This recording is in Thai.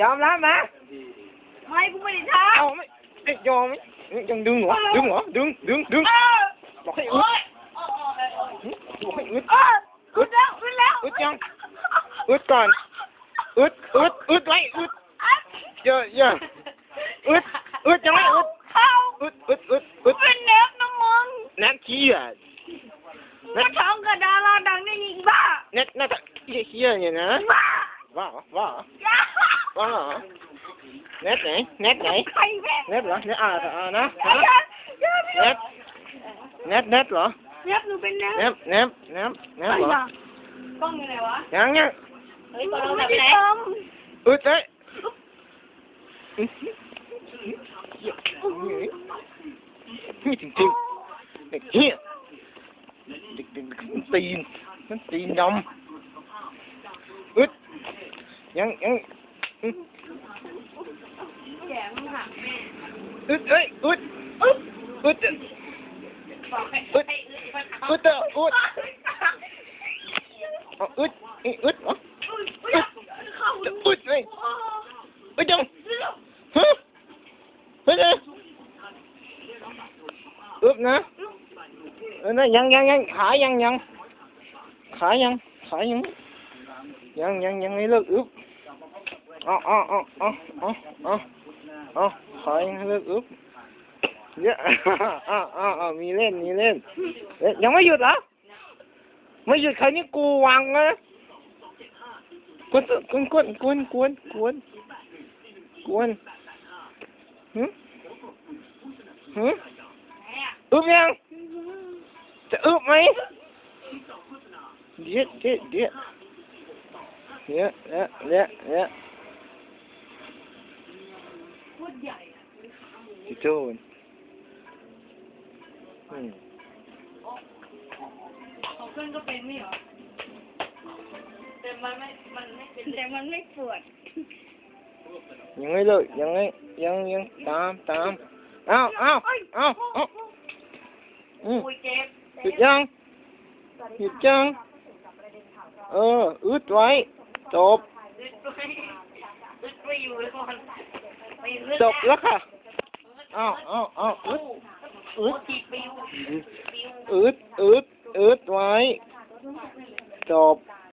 ยอมรับไหมไม่กูไม่ได้ทเอาไม่เอ้ยยอมไหมเอ้ยยังดึงเหรอดึงเหรอดึงดึงดึงำเออบอกให้อึโอ้ดยโอ้ยโอ้ยหึบอกให้อึดเอออึดแล้วอึดแล้วอึดยังอึดก่อนอึดอึดอึดไว้อึดเยอะเยอะอึดอึดยังไม่อึดเข้าอึดอึดอึดอึดเป็นเนฟนะมึงแนทขี้อะมึงมาทำกับดาราดังได้ยิงบ้าแนทน่าจะเฮี้ยๆเนี่ยนะบ้าว่าเหร อว่าเหรอว่าเหรอแนทไหนแนทไหนใครแม่งแนทเหรอแนทอ่าอ่านะอย่าฮะอย่าอย่าแนทแนทแนทเหรอเนฟหนูเป็นเนฟแนทแนทแนทแนทเหรอกล้องอยู่ไหนวะยังยังเฮ้ยกล้องไม่ได้ทอึดเลยนี่จริงๆเด็กเฮี้ยเด็กเด็กตีนมันตีนดำอึดยังยังอึดำ แขนมึงหักแม่อึดเอ้ยอึดอึดอึดบอกให้อึดอึดมันอึดเด้ออึดเอาอึดอีอึดเหรออึดเข้าอึดเลยอึดจังฮะเฮ้ยเลยอึดนะเออนะยังยังยังขายังยังขายังขายังยังยังยังไม่เลิกอึบ เอาเอาเอาเอาเอาเอาเอาขายังไม่เลิกอึบเยอะอ้าวอ้าวอ้าวมีเล่น มีเล่นเอ๊ะยังไม่หยุดเหรอ ไม่หยุดใครนี่กูวางนะกวนกวนกวนกวนกวนกวนกวนหึหึอึบยัง จะอึบไหมเดี๋ยวเดี๋ยวเดี๋ยวเดี๋ยวเดี๋ยวเดี๋ยว เดี๋ยวพูดใหญ่พี่โจนอืมของเพื่อนก็เป็นไม่เหรอ แต่มันไม่ มันไม่เป็นแต่มันไม่ปวด ยังไม่เลิกยังไม่ยังยังตามตามเอ้าเอ้าเอ้าเอ้าอืมคุยเจ็บหยุดยังหยุดยัง เออ อึดไว้ จบอึดไปอึดไปอยู่เลยก่อนไปอึด จบแล้วค่ะเอ้าเอ้าเอ้าอึดอึดจีปิวปิวอึดอึดอึดไว้จบ